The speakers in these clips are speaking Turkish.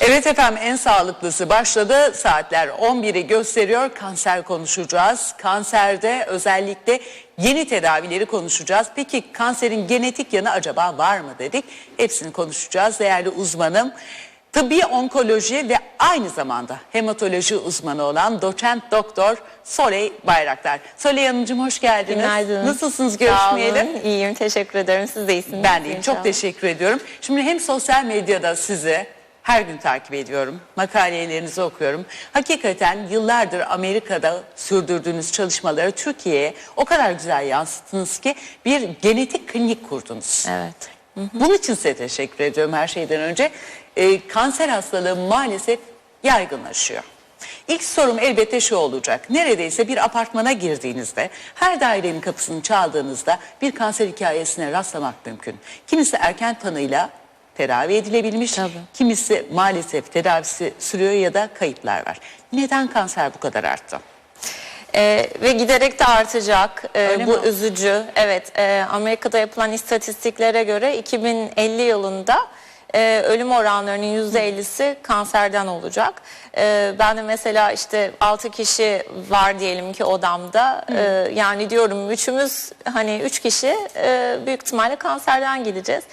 Evet efendim en sağlıklısı başladı. Saatler 11'i gösteriyor. Kanser konuşacağız. Kanserde özellikle yeni tedavileri konuşacağız. Peki kanserin genetik yanı acaba var mı dedik. Hepsini konuşacağız. Değerli uzmanım tıbbi onkoloji ve aynı zamanda hematoloji uzmanı olan doçent doktor Soley Bayraktar. Soley Hanımcığım hoş geldiniz. Günaydın. Nasılsınız Sağ görüşmeyeli? olun, İyiyim, teşekkür ederim. Siz de iyisiniz. Ben deyim. Çok İnşallah. teşekkür ediyorum. Şimdi hem sosyal medyada sizi her gün takip ediyorum. Makalelerinizi okuyorum. Hakikaten yıllardır Amerika'da sürdürdüğünüz çalışmaları Türkiye'ye o kadar güzel yansıttınız ki bir genetik klinik kurdunuz. Evet. Bunun için size teşekkür ediyorum her şeyden önce. Ee, kanser hastalığı maalesef yaygınlaşıyor. İlk sorum elbette şu olacak. Neredeyse bir apartmana girdiğinizde, her dairenin kapısını çaldığınızda bir kanser hikayesine rastlamak mümkün. Kimisi erken tanıyla tedavi edilebilmiş, Tabii. kimisi maalesef tedavisi sürüyor ya da kayıplar var. Neden kanser bu kadar arttı? Ee, ve giderek de artacak. Ee, Öyle bu mi? üzücü. Evet, e, Amerika'da yapılan istatistiklere göre 2050 yılında e, ölüm oranlarının %50'si kanserden olacak. E, ben de mesela işte 6 kişi var diyelim ki odamda. E, yani diyorum üçümüz hani 3 kişi e, büyük ihtimalle kanserden gideceğiz.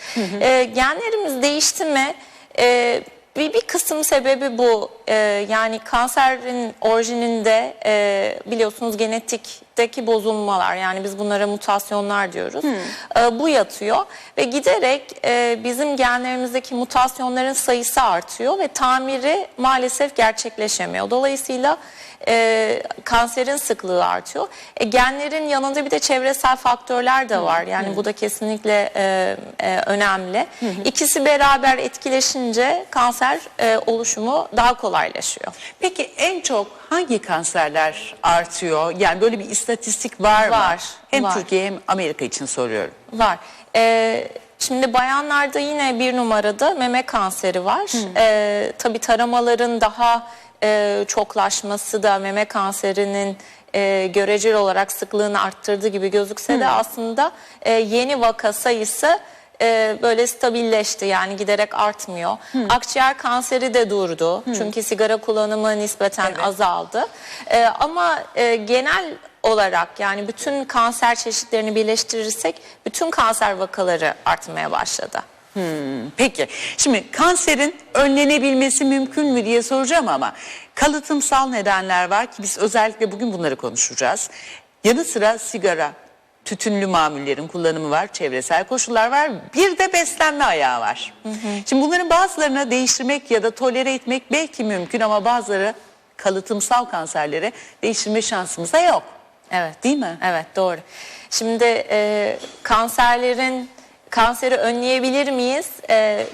E, genlerimiz değişti mi? E, bir, bir kısım sebebi bu. Ee, yani kanserin orijininde e, biliyorsunuz genetikteki bozulmalar yani biz bunlara mutasyonlar diyoruz. Ee, bu yatıyor ve giderek e, bizim genlerimizdeki mutasyonların sayısı artıyor ve tamiri maalesef gerçekleşemiyor. Dolayısıyla e, kanserin sıklığı artıyor. E, genlerin yanında bir de çevresel faktörler de var. Yani bu da kesinlikle e, e, önemli. İkisi beraber etkileşince kanser e, oluşumu daha kolaylaşıyor. Peki en çok hangi kanserler artıyor? Yani böyle bir istatistik var, mı? Var, Hem var. Türkiye hem Amerika için soruyorum. Var. E, şimdi bayanlarda yine bir numarada meme kanseri var. E, tabii taramaların daha e, çoklaşması da meme kanserinin e, göreceli olarak sıklığını arttırdığı gibi gözükse de aslında e, yeni vaka sayısı e, böyle stabilleşti yani giderek artmıyor. Akciğer kanseri de durdu çünkü sigara kullanımı nispeten Evet. azaldı. E, ama e, genel olarak yani bütün kanser çeşitlerini birleştirirsek bütün kanser vakaları artmaya başladı. Peki şimdi kanserin önlenebilmesi mümkün mü diye soracağım ama kalıtımsal nedenler var ki biz özellikle bugün bunları konuşacağız. Yanı sıra sigara, tütünlü mamullerin kullanımı var, çevresel koşullar var, bir de beslenme ayağı var. Şimdi bunların bazılarını değiştirmek ya da tolere etmek belki mümkün ama bazıları kalıtımsal kanserlere değiştirme şansımız da yok. Evet. Değil mi? Evet doğru. Şimdi e, kanserlerin kanseri önleyebilir miyiz? E,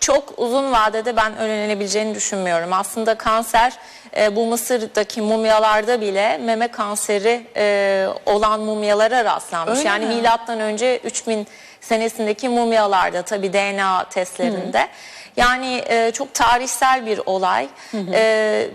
çok uzun vadede ben önlenebileceğini düşünmüyorum. Aslında kanser e, bu Mısır'daki mumyalarda bile meme kanseri e, olan mumyalara rastlanmış. Öyle yani mi? milattan önce 3000 senesindeki mumyalarda tabii DNA testlerinde. Yani e, çok tarihsel bir olay. E,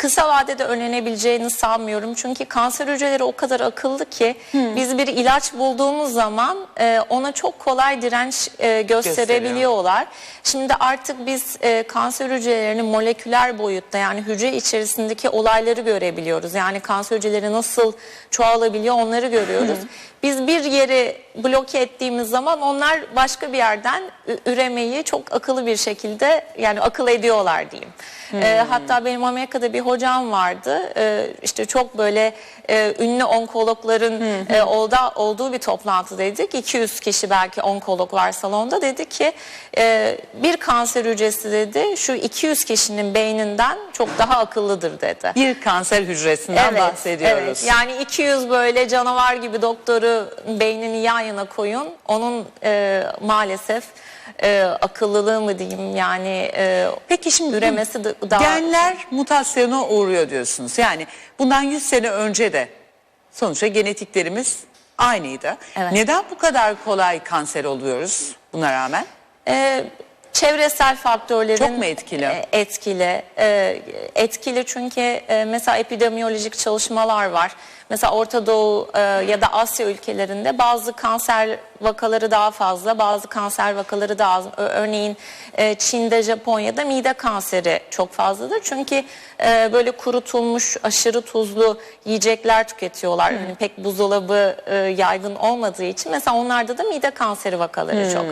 kısa vadede önlenebileceğini sanmıyorum. Çünkü kanser hücreleri o kadar akıllı ki biz bir ilaç bulduğumuz zaman e, ona çok kolay direnç e, gösterebiliyorlar. Şimdi artık biz e, kanser hücrelerinin moleküler boyutta yani hücre içerisindeki olayları görebiliyoruz. Yani kanser hücreleri nasıl çoğalabiliyor onları görüyoruz. Biz bir yeri bloke ettiğimiz zaman onlar başka bir yerden üremeyi çok akıllı bir şekilde yani akıl ediyorlar diyeyim. Ee, hatta benim Amerika'da bir hocam vardı. Ee, işte çok böyle e, ünlü onkologların e, olda, olduğu bir toplantıdaydık. 200 kişi belki onkolog var salonda. Dedi ki e, bir kanser hücresi dedi şu 200 kişinin beyninden çok daha akıllıdır dedi. Bir kanser hücresinden bahsediyoruz. Evet. Yani 200 böyle canavar gibi doktoru beynini yan yana koyun. Onun e, maalesef e, akıllılığı mı diyeyim yani e, Peki şimdi üremesi daha genler mutasyona uğruyor diyorsunuz. Yani bundan 100 sene önce de sonuçta genetiklerimiz aynıydı. Evet. Neden bu kadar kolay kanser oluyoruz buna rağmen? E, çevresel faktörlerin Çok mu etkili? e, etkili. E, etkili çünkü e, mesela epidemiyolojik çalışmalar var. Mesela Orta Doğu e, ya da Asya ülkelerinde bazı kanser vakaları daha fazla, bazı kanser vakaları daha az. Örneğin e, Çin'de, Japonya'da mide kanseri çok fazladır. Çünkü e, böyle kurutulmuş, aşırı tuzlu yiyecekler tüketiyorlar. Yani pek buzdolabı e, yaygın olmadığı için mesela onlarda da mide kanseri vakaları çok.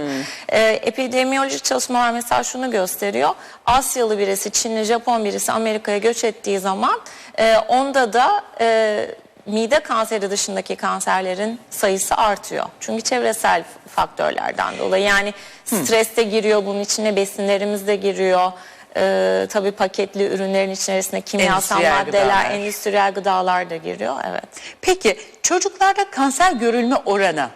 E, epidemiyolojik çalışmalar mesela şunu gösteriyor. Asyalı birisi, Çinli, Japon birisi Amerika'ya göç ettiği zaman e, onda da e, mide kanseri dışındaki kanserlerin sayısı artıyor. Çünkü çevresel faktörlerden dolayı yani stres de giriyor bunun içine besinlerimiz de giriyor. Ee, tabii paketli ürünlerin içerisine kimyasal Endüstriyel maddeler, gıdalar. endüstriyel gıdalar da giriyor. Evet. Peki çocuklarda kanser görülme oranı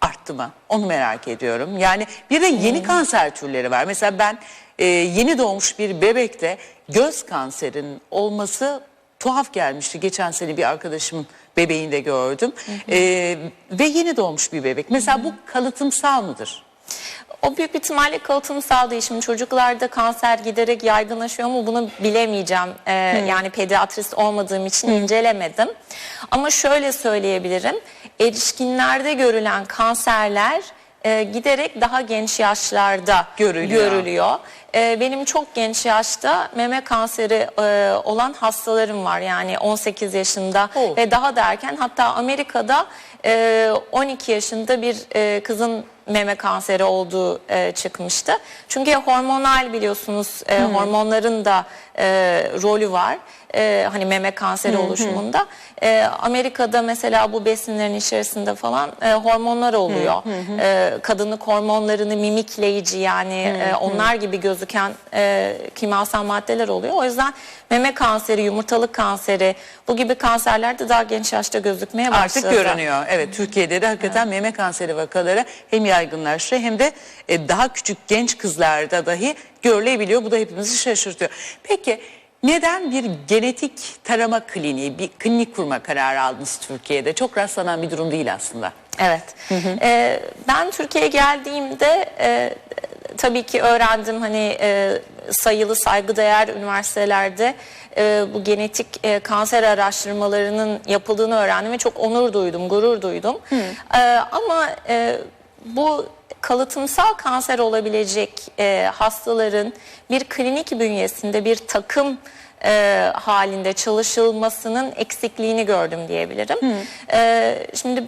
arttı mı? Onu merak ediyorum. Yani bir de yeni kanser türleri var. Mesela ben e, yeni doğmuş bir bebekte göz kanserinin olması tuhaf gelmişti. Geçen sene bir arkadaşım bebeğinde gördüm. E, ve yeni doğmuş bir bebek. Mesela bu kalıtımsal mıdır? O büyük bir ihtimalle kalıtımsal değişim. Çocuklarda kanser giderek yaygınlaşıyor mu bunu bilemeyeceğim. Ee, Yani pediatrist olmadığım için incelemedim. Ama şöyle söyleyebilirim. Erişkinlerde görülen kanserler e, giderek daha genç yaşlarda Görülüyor. görülüyor. Ee, benim çok genç yaşta meme kanseri e, olan hastalarım var. Yani 18 yaşında Oh. ve daha da erken. Hatta Amerika'da e, 12 yaşında bir e, kızın meme kanseri olduğu e, çıkmıştı. Çünkü hormonal biliyorsunuz e, hormonların da e, rolü var. E, hani meme kanseri oluşumunda. E, Amerika'da mesela bu besinlerin içerisinde falan e, hormonlar oluyor. E, kadınlık hormonlarını mimikleyici yani e, onlar gibi gözüken e, kimyasal maddeler oluyor. O yüzden meme kanseri, yumurtalık kanseri bu gibi kanserler de daha genç yaşta gözükmeye başladı. Artık görünüyor. Evet Türkiye'de de hakikaten meme kanseri vakaları hem yaygınlaştı hem de e, daha küçük genç kızlarda dahi görülebiliyor. Bu da hepimizi şaşırtıyor. Peki neden bir genetik tarama kliniği, bir klinik kurma kararı aldınız Türkiye'de? Çok rastlanan bir durum değil aslında. Evet. Ee, ben Türkiye'ye geldiğimde e, tabii ki öğrendim hani e, sayılı saygıdeğer üniversitelerde e, bu genetik e, kanser araştırmalarının yapıldığını öğrendim ve çok onur duydum, gurur duydum. E, ama e, bu kalıtımsal kanser olabilecek e, hastaların bir klinik bünyesinde bir takım e, halinde çalışılmasının eksikliğini gördüm diyebilirim. E, şimdi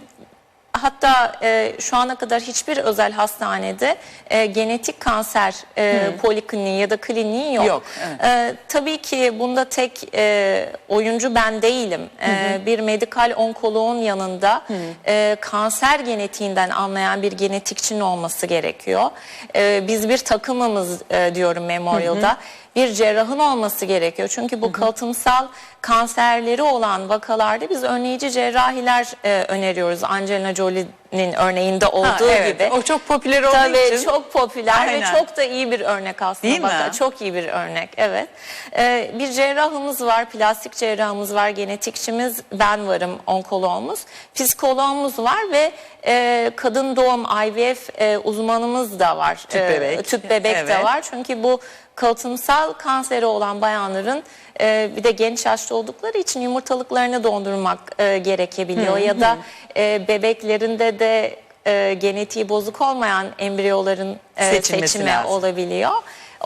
Hatta e, şu ana kadar hiçbir özel hastanede e, genetik kanser e, polikliniği ya da kliniği yok. Yok, evet. E, tabii ki bunda tek e, oyuncu ben değilim. E, bir medikal onkoloğun yanında e, kanser genetiğinden anlayan bir genetikçinin olması gerekiyor. E, biz bir takımımız e, diyorum Memorial'da. Bir cerrahın olması gerekiyor. Çünkü bu kalıtımsal kanserleri olan vakalarda biz önleyici cerrahiler e, öneriyoruz. Angelina Jolie'nin örneğinde olduğu Ha, evet. gibi. O çok popüler olduğu Tabii için. çok popüler Aynen. ve çok da iyi bir örnek aslında. Değil mi? Baka- Çok iyi bir örnek evet. Ee, bir cerrahımız var, plastik cerrahımız var, genetikçimiz ben varım, onkoloğumuz. Psikoloğumuz var ve e, kadın doğum IVF e, uzmanımız da var. Tüp Ee, bebek. Tüp bebek Evet. de var. Çünkü bu kalıtımsal kanseri olan bayanların e, bir de genç yaşta oldukları için yumurtalıklarını dondurmak e, gerekebiliyor. Ya da e, bebeklerinde de e, genetiği bozuk olmayan embriyoların e, Seçilmesi seçimi lazım. olabiliyor.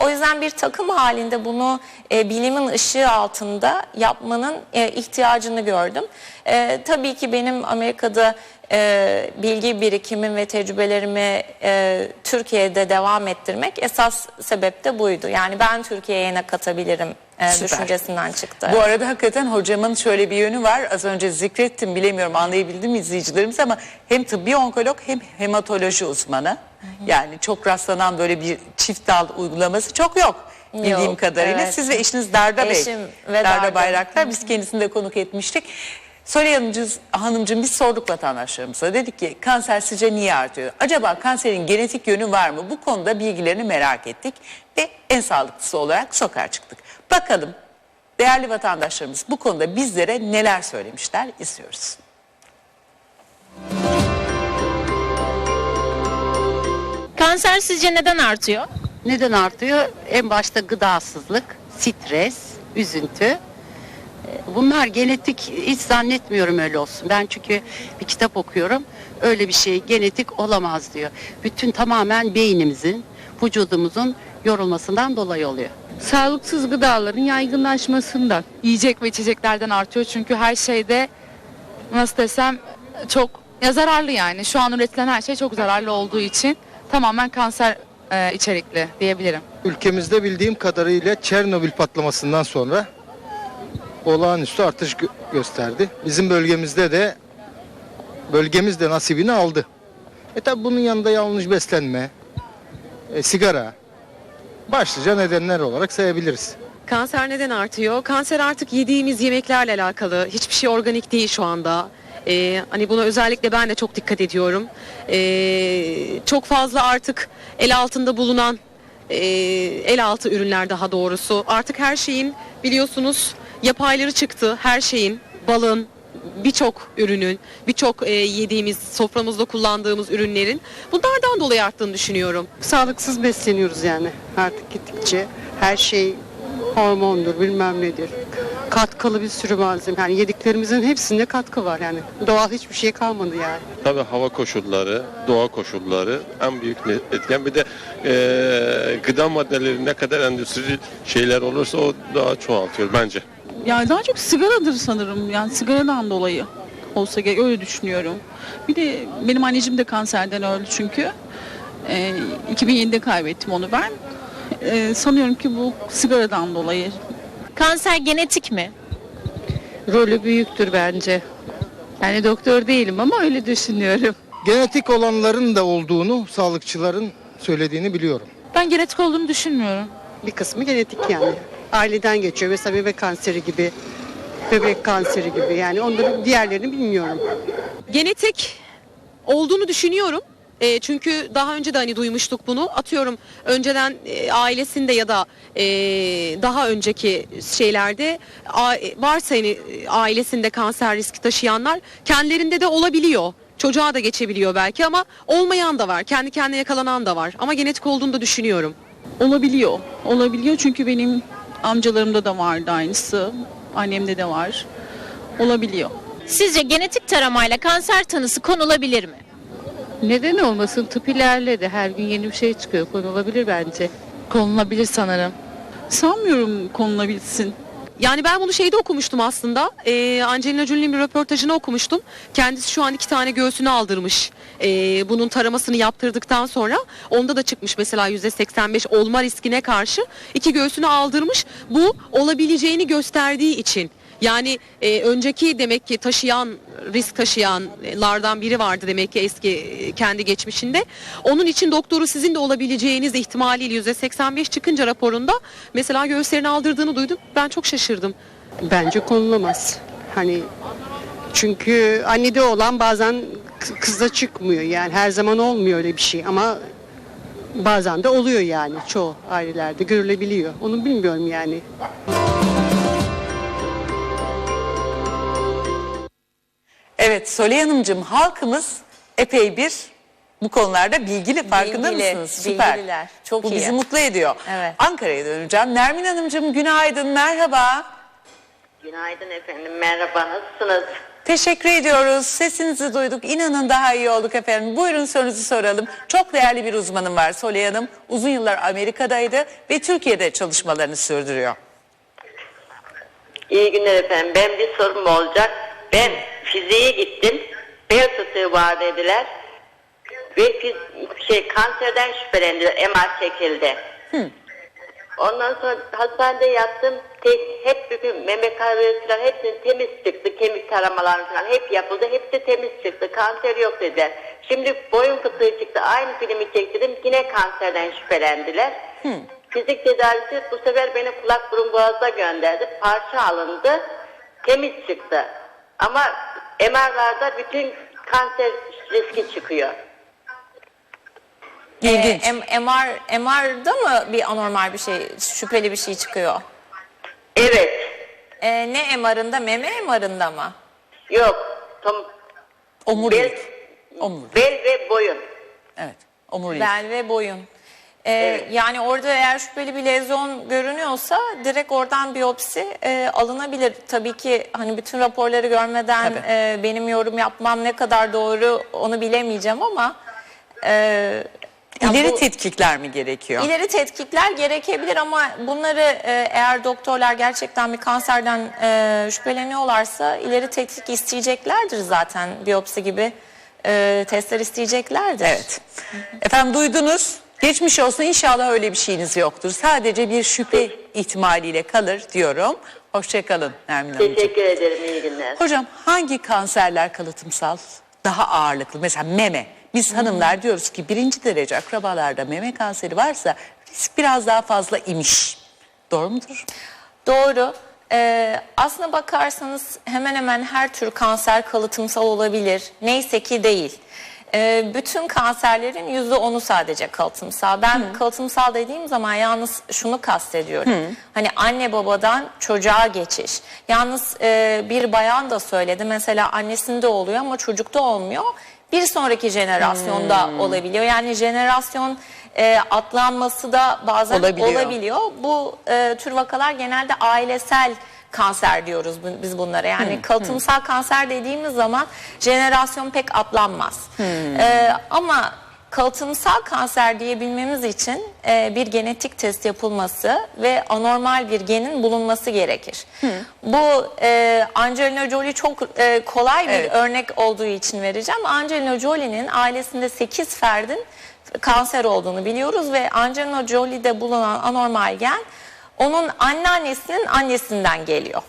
O yüzden bir takım halinde bunu e, bilimin ışığı altında yapmanın e, ihtiyacını gördüm. E, tabii ki benim Amerika'da e, bilgi birikimim ve tecrübelerimi e, Türkiye'de devam ettirmek esas sebep de buydu. Yani ben Türkiye'ye ne katabilirim e, Süper. düşüncesinden çıktı. Bu arada hakikaten hocamın şöyle bir yönü var. Az önce zikrettim bilemiyorum anlayabildim mi izleyicilerimiz ama hem tıbbi onkolog hem hematoloji uzmanı. Yani çok rastlanan böyle bir çift dal uygulaması çok yok. Bildiğim Yok, kadarıyla. evet. Siz ve eşiniz Darda Bey. Eşim ve Darda Darda. Bayraktar. Biz kendisini de konuk etmiştik. Söyle hanımcığım, hanımcığım biz sorduk vatandaşlarımıza. Dedik ki kanser sizce niye artıyor? Acaba kanserin genetik yönü var mı? Bu konuda bilgilerini merak ettik ve en sağlıklısı olarak sokağa çıktık. Bakalım değerli vatandaşlarımız bu konuda bizlere neler söylemişler izliyoruz. Kanser sizce neden artıyor? Neden artıyor? En başta gıdasızlık, stres, üzüntü. Bunlar genetik hiç zannetmiyorum öyle olsun. Ben çünkü bir kitap okuyorum. Öyle bir şey genetik olamaz diyor. Bütün tamamen beynimizin, vücudumuzun yorulmasından dolayı oluyor. Sağlıksız gıdaların yaygınlaşmasından. Yiyecek ve içeceklerden artıyor çünkü her şeyde nasıl desem çok ya zararlı yani. Şu an üretilen her şey çok zararlı olduğu için tamamen kanser e, içerikli diyebilirim. Ülkemizde bildiğim kadarıyla Çernobil patlamasından sonra olağanüstü artış gö- gösterdi. Bizim bölgemizde de bölgemiz de nasibini aldı. E tabi bunun yanında yanlış beslenme, e, sigara başlıca nedenler olarak sayabiliriz. Kanser neden artıyor? Kanser artık yediğimiz yemeklerle alakalı. Hiçbir şey organik değil şu anda. Ee, hani buna özellikle ben de çok dikkat ediyorum. Ee, çok fazla artık el altında bulunan e, el altı ürünler daha doğrusu. Artık her şeyin biliyorsunuz yapayları çıktı. Her şeyin balın birçok ürünün, birçok e, yediğimiz, soframızda kullandığımız ürünlerin bunlardan dolayı arttığını düşünüyorum. Sağlıksız besleniyoruz yani artık gittikçe. Her şey hormondur bilmem nedir. Katkılı bir sürü malzeme. Yani yediklerimizin hepsinde katkı var yani. Doğal hiçbir şey kalmadı yani. Tabii hava koşulları, doğa koşulları en büyük etken. Bir de eee, gıda maddeleri ne kadar endüstri şeyler olursa o daha çoğaltıyor bence. Yani daha çok sigaradır sanırım. Yani sigaradan dolayı olsa gerek öyle düşünüyorum. Bir de benim anneciğim de kanserden öldü çünkü. Ee, 2007'de kaybettim onu ben. Ee, sanıyorum ki bu sigaradan dolayı. Kanser genetik mi? Rolü büyüktür bence. Yani doktor değilim ama öyle düşünüyorum. Genetik olanların da olduğunu sağlıkçıların söylediğini biliyorum. Ben genetik olduğunu düşünmüyorum. Bir kısmı genetik yani. Aileden geçiyor. Mesela bebek kanseri gibi, böbrek kanseri gibi. Yani onların diğerlerini bilmiyorum. genetik olduğunu düşünüyorum. E, çünkü daha önce de hani duymuştuk bunu. Atıyorum önceden e, ailesinde ya da e, daha önceki şeylerde a, varsa hani ailesinde kanser riski taşıyanlar kendilerinde de olabiliyor. Çocuğa da geçebiliyor belki ama olmayan da var. Kendi kendine yakalanan da var. Ama genetik olduğunu da düşünüyorum. Olabiliyor. Olabiliyor çünkü benim amcalarımda da vardı aynısı. Annemde de var. Olabiliyor. Sizce genetik taramayla kanser tanısı konulabilir mi? Neden olmasın? Tıp ilerledi. Her gün yeni bir şey çıkıyor. Konulabilir bence. Konulabilir sanırım. Sanmıyorum konulabilsin. Yani ben bunu şeyde okumuştum aslında. Ee, Angelina Jolie'nin bir röportajını okumuştum. Kendisi şu an iki tane göğsünü aldırmış. Ee, bunun taramasını yaptırdıktan sonra onda da çıkmış mesela %85 olma riskine karşı iki göğsünü aldırmış. Bu olabileceğini gösterdiği için. Yani e, önceki demek ki taşıyan risk taşıyanlardan biri vardı demek ki eski e, kendi geçmişinde. Onun için doktoru sizin de olabileceğiniz ihtimaliyle %85 çıkınca raporunda mesela göğüslerini aldırdığını duydum. Ben çok şaşırdım. Bence konulamaz. Hani çünkü annede olan bazen kı- kızda çıkmıyor yani her zaman olmuyor öyle bir şey ama bazen de oluyor yani çoğu ailelerde görülebiliyor. Onu bilmiyorum yani. Evet Soley Hanımcığım halkımız epey bir bu konularda bilgili farkında Bilgili, mısınız? Süper. bilgililer. Çok bu iyi. bizi mutlu ediyor. Evet. Ankara'ya döneceğim. Nermin Hanımcığım günaydın merhaba. Günaydın efendim, merhaba, nasılsınız? Teşekkür ediyoruz. Sesinizi duyduk. İnanın daha iyi olduk efendim. Buyurun sorunuzu soralım. Çok değerli bir uzmanım var Soley Hanım. Uzun yıllar Amerika'daydı ve Türkiye'de çalışmalarını sürdürüyor. İyi günler efendim, ben bir sorum olacak. Ben fiziğe gittim, bel fıtığı var dediler. Ve fiz- şey, kanserden şüphelendiler, MR çekildi. Ondan sonra hastanede yattım, tek, hep bütün meme kararı falan hepsinin temiz çıktı, kemik taramaları falan hep yapıldı, hepsi temiz çıktı, kanser yok dediler. Şimdi boyun fıtığı çıktı, aynı filmi çektirdim, yine kanserden şüphelendiler. Fizik tedavisi bu sefer beni kulak burun boğazda gönderdi, parça alındı, temiz çıktı. Ama MR'larda bütün kanser riski çıkıyor. İlginç. Ee, M- MR, MR'da mı bir anormal bir şey, şüpheli bir şey çıkıyor? Evet, Ee, ne MR'ında, meme MR'ında mı? yok, tam Omurilik. bel, Omurilik. bel ve boyun. Evet. Omurilik. Bel ve boyun. Ee, Evet. Yani orada eğer şüpheli bir lezyon görünüyorsa direkt oradan biyopsi e, alınabilir. Tabii ki hani bütün raporları görmeden Tabii. e, benim yorum yapmam ne kadar doğru onu bilemeyeceğim ama e, ya İleri bu- tetkikler mi gerekiyor? İleri tetkikler gerekebilir ama bunları e, eğer doktorlar gerçekten bir kanserden e, şüpheleniyorlarsa ileri tetkik isteyeceklerdir zaten biyopsi gibi e, testler isteyeceklerdir. Evet. Efendim duydunuz. Geçmiş olsun inşallah öyle bir şeyiniz yoktur. Sadece bir şüphe ihtimaliyle kalır diyorum. Hoşçakalın Nermin Hanımcığım. Teşekkür ederim. iyi günler. Hocam hangi kanserler kalıtımsal daha ağırlıklı? Mesela meme. Biz hanımlar diyoruz ki birinci derece akrabalarda meme kanseri varsa risk biraz daha fazla imiş. Doğru mudur? Doğru. Ee, aslına bakarsanız hemen hemen her tür kanser kalıtımsal olabilir. Neyse ki değil. Ee, bütün kanserlerin yüzde onu sadece kalıtımsal. Ben kalıtımsal dediğim zaman yalnız şunu kastediyorum. Hani anne babadan çocuğa geçiş. Yalnız e, bir bayan da söyledi. Mesela annesinde oluyor ama çocukta olmuyor. Bir sonraki jenerasyonda olabiliyor. Yani jenerasyon e, atlanması da bazen Olabiliyor. olabiliyor. Bu e, tür vakalar genelde ailesel kanser diyoruz biz bunlara. Yani kalıtımsal kanser dediğimiz zaman jenerasyon pek atlanmaz. E, ama kalıtımsal kanser diyebilmemiz için e, bir genetik test yapılması ve anormal bir genin bulunması gerekir. Bu e, Angelina Jolie çok e, kolay bir Evet. örnek olduğu için vereceğim. Angelina Jolie'nin ailesinde 8 ferdin kanser olduğunu biliyoruz ve Angelina Jolie'de bulunan anormal gen onun anneannesinin annesinden geliyor.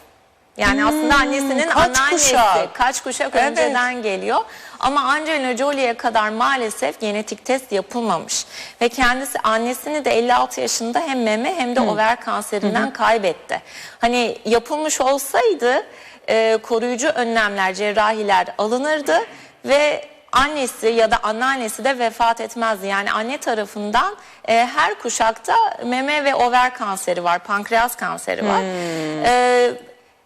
Yani aslında annesinin Hmm, kaç anneannesi kuşak? kaç kuşak Evet. önceden geliyor. Ama Angelina Jolie'ye kadar maalesef genetik test yapılmamış. Ve kendisi annesini de 56 yaşında hem meme hem de over kanserinden kaybetti. Hani yapılmış olsaydı e, koruyucu önlemler, cerrahiler alınırdı ve annesi ya da anneannesi de vefat etmezdi. Yani anne tarafından e, her kuşakta meme ve over kanseri var, pankreas kanseri var. E,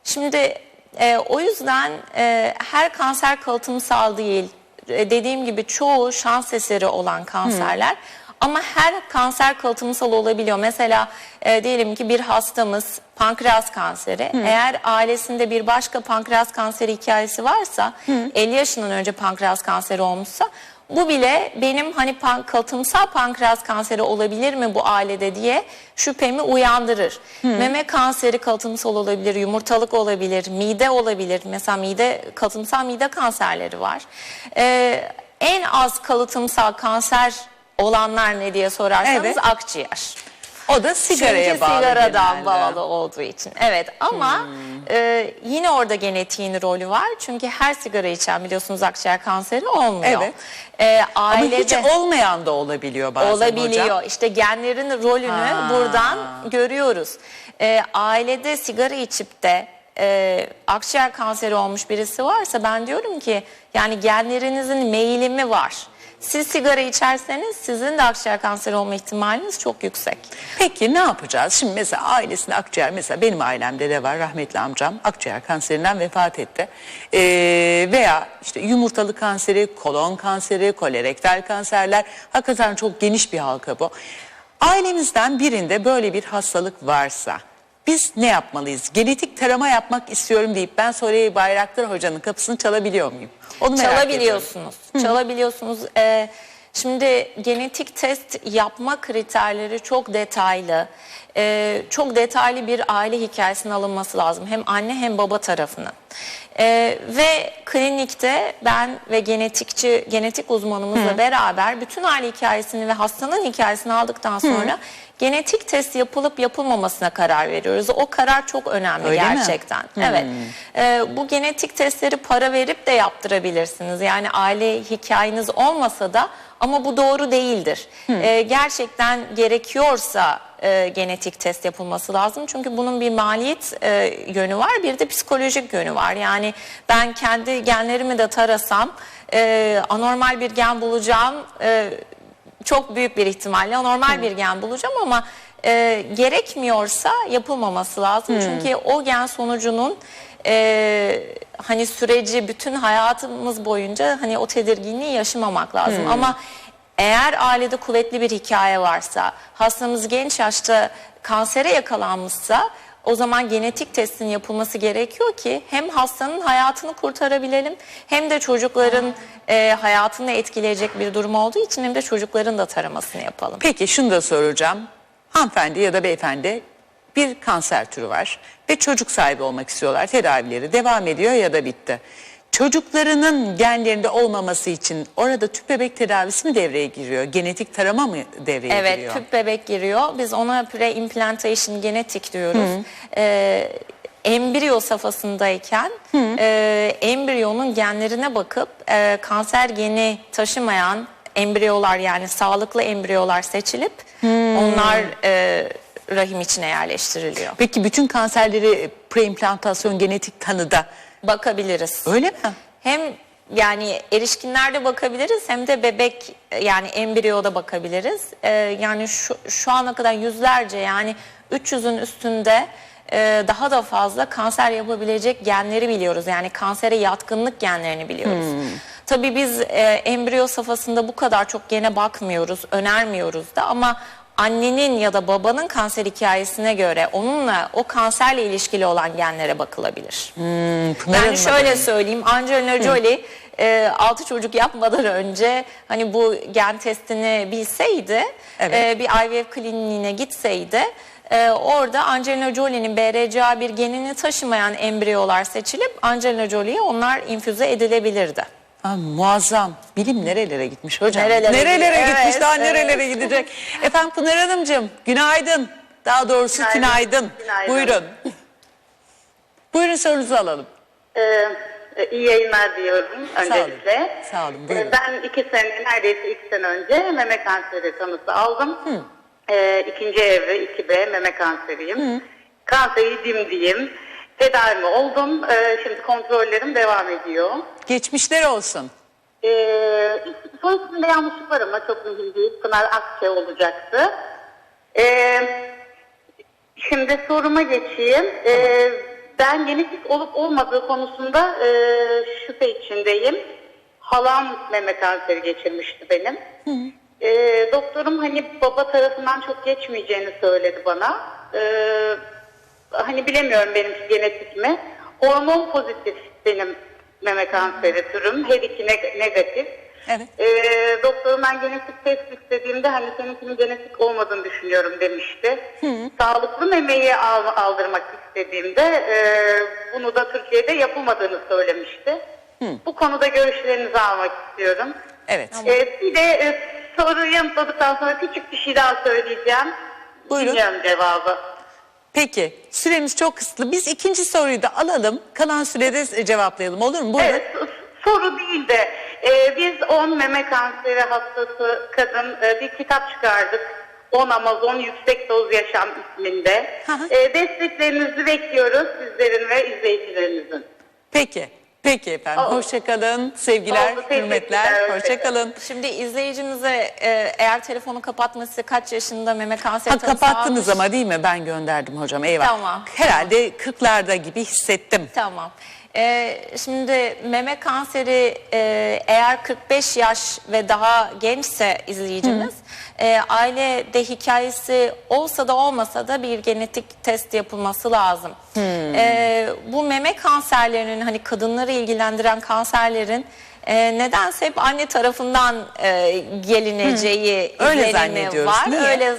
şimdi e, o yüzden e, her kanser kalıtımsal değil. E, dediğim gibi çoğu şans eseri olan kanserler. Ama her kanser kalıtımsal olabiliyor. Mesela e, diyelim ki bir hastamız pankreas kanseri. Eğer ailesinde bir başka pankreas kanseri hikayesi varsa 50 yaşından önce pankreas kanseri olmuşsa bu bile benim hani pan, kalıtımsal pankreas kanseri olabilir mi bu ailede diye şüphemi uyandırır. Meme kanseri kalıtımsal olabilir, yumurtalık olabilir, mide olabilir. Mesela mide kalıtımsal mide kanserleri var. Ee, en az kalıtımsal kanser olanlar ne diye sorarsanız Evet. akciğer. O da sigaraya Çünkü bağlı. sigaradan genelde. bağlı olduğu için. Evet ama e, yine orada genetiğin rolü var. Çünkü her sigara içen biliyorsunuz akciğer kanseri olmuyor. Evet. E, Ama ailede hiç olmayan da olabiliyor bazen olabiliyor. hocam. İşte genlerin rolünü Ha. buradan görüyoruz. E, ailede sigara içip de e, akciğer kanseri olmuş birisi varsa ben diyorum ki yani genlerinizin meyilimi var. Siz sigara içerseniz sizin de akciğer kanseri olma ihtimaliniz çok yüksek. Peki ne yapacağız? Şimdi mesela ailesinde akciğer mesela benim ailemde de var rahmetli amcam akciğer kanserinden vefat etti. Ee, veya işte yumurtalık kanseri, kolon kanseri, kolorektal kanserler hakikaten çok geniş bir halka bu. Ailemizden birinde böyle bir hastalık varsa biz ne yapmalıyız? Genetik tarama yapmak istiyorum deyip ben Soreyi Bayraktar Hoca'nın kapısını çalabiliyor muyum? Onu merak. Çalabiliyorsunuz. Çalabiliyorsunuz. Ee, şimdi genetik test yapma kriterleri çok detaylı. Ee, çok detaylı bir aile hikayesinin alınması lazım. Hem anne hem baba tarafının. Ee, ve klinikte ben ve genetikçi, genetik uzmanımızla beraber bütün aile hikayesini ve hastanın hikayesini aldıktan sonra genetik test yapılıp yapılmamasına karar veriyoruz. O karar çok önemli Öyle mi? gerçekten. Evet. Ee, bu genetik testleri para verip de yaptırabilirsiniz. Yani aile hikayeniz olmasa da ama bu doğru değildir. Ee, gerçekten gerekiyorsa e, genetik test yapılması lazım. Çünkü bunun bir maliyet e, yönü var, bir de psikolojik yönü var. Yani ben kendi genlerimi de tarasam e, anormal bir gen bulacağım. e, çok büyük bir ihtimalle anormal bir gen bulacağım ama e, gerekmiyorsa yapılmaması lazım. Çünkü o gen sonucunun e, hani süreci bütün hayatımız boyunca hani o tedirginliği yaşamamak lazım. Ama Eğer ailede kuvvetli bir hikaye varsa, hastamız genç yaşta kansere yakalanmışsa o zaman genetik testin yapılması gerekiyor ki hem hastanın hayatını kurtarabilelim hem de çocukların e, hayatını etkileyecek bir durum olduğu için hem de çocukların da taramasını yapalım. Peki şunu da soracağım. Hanımefendi ya da beyefendi bir kanser türü var ve çocuk sahibi olmak istiyorlar. Tedavileri devam ediyor ya da bitti. Çocuklarının genlerinde olmaması için orada tüp bebek tedavisi mi devreye giriyor? Genetik tarama mı devreye Evet giriyor? tüp bebek giriyor. Biz ona pre-implantation genetik diyoruz. Ee, embriyo safhasındayken e, embriyonun genlerine bakıp e, kanser geni taşımayan embriyolar yani sağlıklı embriyolar seçilip onlar e, rahim içine yerleştiriliyor. Peki bütün kanserleri preimplantasyon genetik tanıda Bakabiliriz. öyle mi? Hem yani erişkinlerde bakabiliriz hem de bebek yani embriyoda bakabiliriz. Ee, yani şu, şu ana kadar yüzlerce yani 300'ün üstünde e, daha da fazla kanser yapabilecek genleri biliyoruz. Yani kansere yatkınlık genlerini biliyoruz. Tabii biz e, embriyo safhasında bu kadar çok gene bakmıyoruz, önermiyoruz da ama annenin ya da babanın kanser hikayesine göre onunla o kanserle ilişkili olan genlere bakılabilir. Pınar Yani şöyle söyleyeyim Angelina Jolie e, 6 çocuk yapmadan önce hani bu gen testini bilseydi Evet. e, bir IVF kliniğine gitseydi e, orada Angelina Jolie'nin BRCA1 genini taşımayan embriyolar seçilip Angelina Jolie'ye onlar infüze edilebilirdi. Ha, muazzam. Bilim nerelere gitmiş hocam? Nerelere nerelere gidiyor? gitmiş Evet, daha evet. nerelere gidecek? Efendim Pınar Hanımcığım günaydın. Daha doğrusu günaydın. Günaydın. Günaydın. Buyurun. Buyurun sorunuzu alalım. Ee, iyi yayınlar diyorum öncelikle. Sağ olun, buyurun. Ee, ben iki sene, neredeyse iki sene önce meme kanseri tanısı aldım. Ee, ikinci evre 2B meme kanseriyim. Kanseri dimdiyim. Tedavimi oldum. Ee, şimdi kontrollerim devam ediyor. Geçmişler olsun. Ee, isminde yanlışlık var ama çok mühim değil. Pınar Akçe olacaktı. Ee, şimdi soruma geçeyim. Ee, ben genetik olup olmadığı konusunda e, şüphe içindeyim. Halam meme kanseri geçirmişti benim. Ee, doktorum hani baba tarafından çok geçmeyeceğini söyledi bana. Ee, hani bilemiyorum benimki genetik mi. Hormon pozitif benim meme kanseri türüm. Her iki neg- negatif. Evet. Ee, doktorum ben genetik test istediğimde hani seninkinin genetik olmadığını düşünüyorum demişti. Sağlıklı memeyi al- aldırmak istediğimde e, bunu da Türkiye'de yapılmadığını söylemişti. Bu konuda görüşlerinizi almak istiyorum. Evet. Ee, bir de e, soruyu yanıtladıktan sonra küçük bir şey daha söyleyeceğim. Buyurun. Bilmiyorum cevabı. Peki süremiz çok kısıtlı. Biz ikinci soruyu da alalım. Kalan sürede cevaplayalım olur mu? Buyurun. Evet, so- soru değil de e, biz 10 meme kanseri hastası kadın e, bir kitap çıkardık. 10 Amazon Yüksek Doz Yaşam isminde. Hı hı. E, desteklerinizi bekliyoruz sizlerin ve izleyicilerinizin. Peki. Peki efendim. Oldu. Hoşçakalın. Sevgiler, Oldu, hürmetler. hoşça Hoşçakalın. Şimdi izleyicimize e, eğer telefonu kapatması kaç yaşında meme kanseri Ha, tanısı kapattınız almış? ama değil mi? Ben gönderdim hocam. Eyvah. Tamam. Herhalde 40'larda gibi hissettim. Tamam. Ee, şimdi meme kanseri e, eğer 45 yaş ve daha gençse izleyicimiz e, ailede hikayesi olsa da olmasa da bir genetik test yapılması lazım. E, bu meme kanserlerinin hani kadınları ilgilendiren kanserlerin e, nedense hep anne tarafından e, gelineceği Öyle izlenimi zannediyoruz. var. Niye? Öyle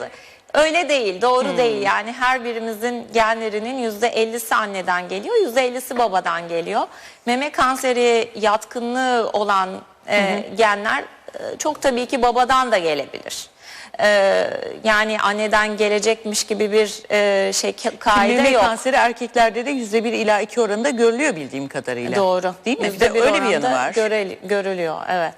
Öyle değil, doğru değil. Yani her birimizin genlerinin yüzde 50'si anneden geliyor, yüzde 50'si babadan geliyor. Meme kanseri yatkınlığı olan e, genler e, çok tabii ki babadan da gelebilir. E, yani anneden gelecekmiş gibi bir e, şey kaide Meme yok. kanseri erkeklerde de %1 ila 2 oranında görülüyor bildiğim kadarıyla. Doğru. Değil mi? Bir de öyle bir yanı var. görel- görülüyor, evet.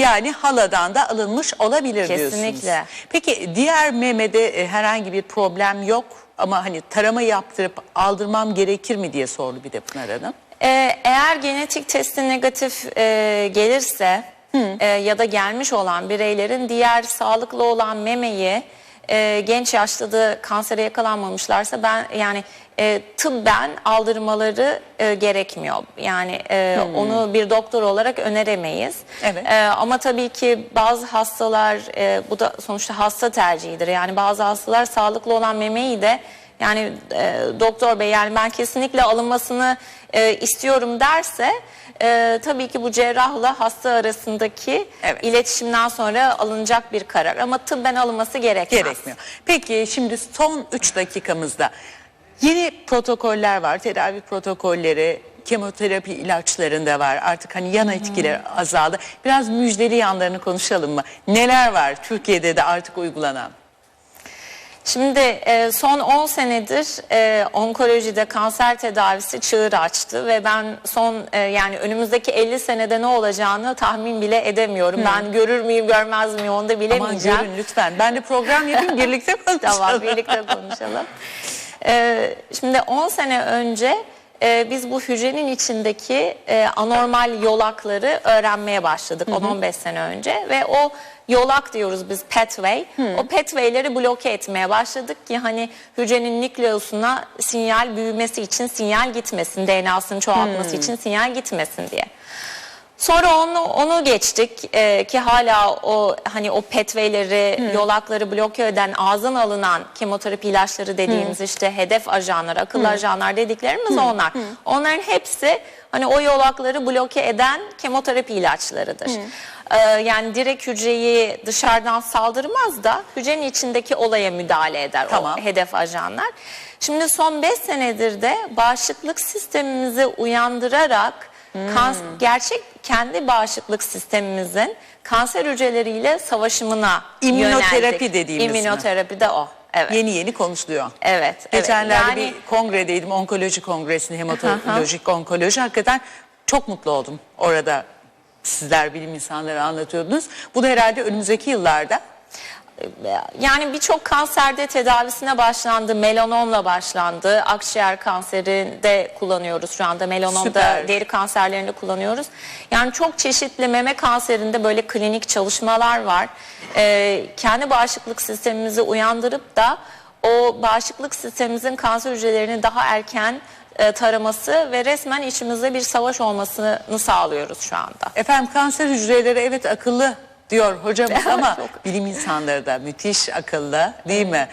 Yani haladan da alınmış olabilir Kesinlikle. diyorsunuz. Peki diğer memede e, herhangi bir problem yok ama hani tarama yaptırıp aldırmam gerekir mi diye sordu bir de Pınar Hanım. Ee, eğer genetik testi negatif e, gelirse e, ya da gelmiş olan bireylerin diğer sağlıklı olan memeyi e, genç yaşta da kansere yakalanmamışlarsa ben yani e, tıbben aldırmaları e, gerekmiyor. Yani e, onu bir doktor olarak öneremeyiz. Evet. E, ama tabii ki bazı hastalar e, bu da sonuçta hasta tercihidir. Yani bazı hastalar sağlıklı olan memeyi de yani e, doktor bey yani ben kesinlikle alınmasını e, istiyorum derse e, tabii ki bu cerrahla hasta arasındaki Evet. iletişimden sonra alınacak bir karar ama tıbben alınması gerekmez. Gerekmiyor. Peki şimdi son 3 dakikamızda yeni protokoller var. Tedavi protokolleri, kemoterapi ilaçlarında var. Artık hani yan etkiler azaldı. Biraz müjdeli yanlarını konuşalım mı? Neler var Türkiye'de de artık uygulanan? Şimdi e, son 10 senedir e, onkolojide kanser tedavisi çığır açtı ve ben son e, yani önümüzdeki 50 senede ne olacağını tahmin bile edemiyorum. Ben görür müyüm görmez miyim onu da Aman bilemeyeceğim. görün lütfen. Ben de program yapayım birlikte konuşalım. Tamam birlikte konuşalım. Şimdi 10 sene önce e, biz bu hücrenin içindeki e, anormal yolakları öğrenmeye başladık 10-15 sene önce ve o yolak diyoruz biz pathway. O pathway'leri bloke etmeye başladık ki hani hücrenin nükleusuna sinyal büyümesi için sinyal gitmesin, DNA'sının çoğaltması için sinyal gitmesin diye. Sonra onu onu geçtik Ee, ki hala o hani o petveyleri, yolakları bloke eden ağzın alınan kemoterapi ilaçları dediğimiz işte hedef ajanlar, akıllı ajanlar dediklerimiz onlar. Onların hepsi hani o yolakları bloke eden kemoterapi ilaçlarıdır. Ee, yani direkt hücreyi dışarıdan saldırmaz da hücrenin içindeki olaya müdahale eder Tamam. o hedef ajanlar. Şimdi son 5 senedir de bağışıklık sistemimizi uyandırarak Kans- gerçek kendi bağışıklık sistemimizin kanser hücreleriyle savaşımına İmmünoterapi yöneldik. dediğimiz mi? İmmünoterapi de o. Evet. Yeni yeni konuşuluyor. Evet. evet. Geçenlerde Yani- bir kongredeydim. Onkoloji kongresinde hematolojik onkoloji. Hakikaten çok mutlu oldum orada. Sizler bilim insanları anlatıyordunuz. Bu da herhalde önümüzdeki yıllarda Yani birçok kanserde tedavisine başlandı. Melanomla başlandı. Akciğer kanserinde kullanıyoruz şu anda. Melanomda Süper. deri kanserlerinde kullanıyoruz. Yani çok çeşitli meme kanserinde böyle klinik çalışmalar var. Ee, kendi bağışıklık sistemimizi uyandırıp da o bağışıklık sistemimizin kanser hücrelerini daha erken e, taraması ve resmen içimizde bir savaş olmasını sağlıyoruz şu anda. Efendim kanser hücreleri evet akıllı diyor hocamız ama bilim insanları da müthiş akıllı değil mi?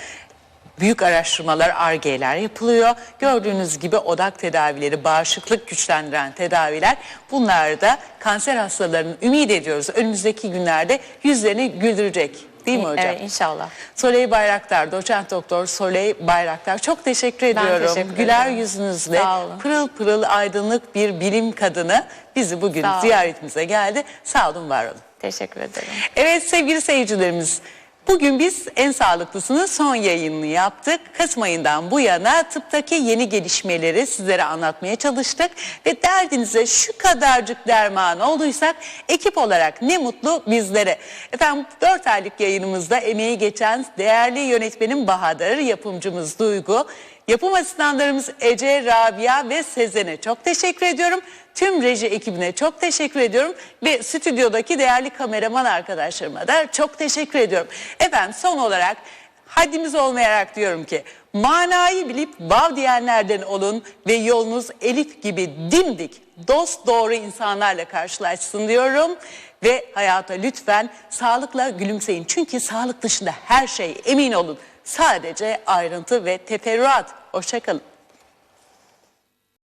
Büyük araştırmalar, argeler yapılıyor. Gördüğünüz gibi odak tedavileri, bağışıklık güçlendiren tedaviler bunlar da kanser hastalarının ümit ediyoruz. Önümüzdeki günlerde yüzlerini güldürecek değil mi hocam? Evet inşallah. Soley Bayraktar, doçent doktor Soley Bayraktar çok teşekkür ediyorum. teşekkür Güler ederim. yüzünüzle pırıl pırıl aydınlık bir bilim kadını bizi bugün Sağ olun. ziyaretimize geldi. Sağ olun, var olun. Teşekkür ederim. Evet sevgili seyircilerimiz bugün biz en sağlıklısının son yayınını yaptık. Kasım ayından bu yana tıptaki yeni gelişmeleri sizlere anlatmaya çalıştık. Ve derdinize şu kadarcık derman olduysak ekip olarak ne mutlu bizlere. Efendim 4 aylık yayınımızda emeği geçen değerli yönetmenim Bahadır, yapımcımız Duygu, Yapım asistanlarımız Ece, Rabia ve Sezen'e çok teşekkür ediyorum. Tüm reji ekibine çok teşekkür ediyorum. Ve stüdyodaki değerli kameraman arkadaşlarıma da çok teşekkür ediyorum. Efendim son olarak haddimiz olmayarak diyorum ki manayı bilip vav diyenlerden olun ve yolunuz Elif gibi dimdik dost doğru insanlarla karşılaşsın diyorum. Ve hayata lütfen sağlıkla gülümseyin. Çünkü sağlık dışında her şey emin olun. Sadece ayrıntı ve teferruat. Hoşçakalın.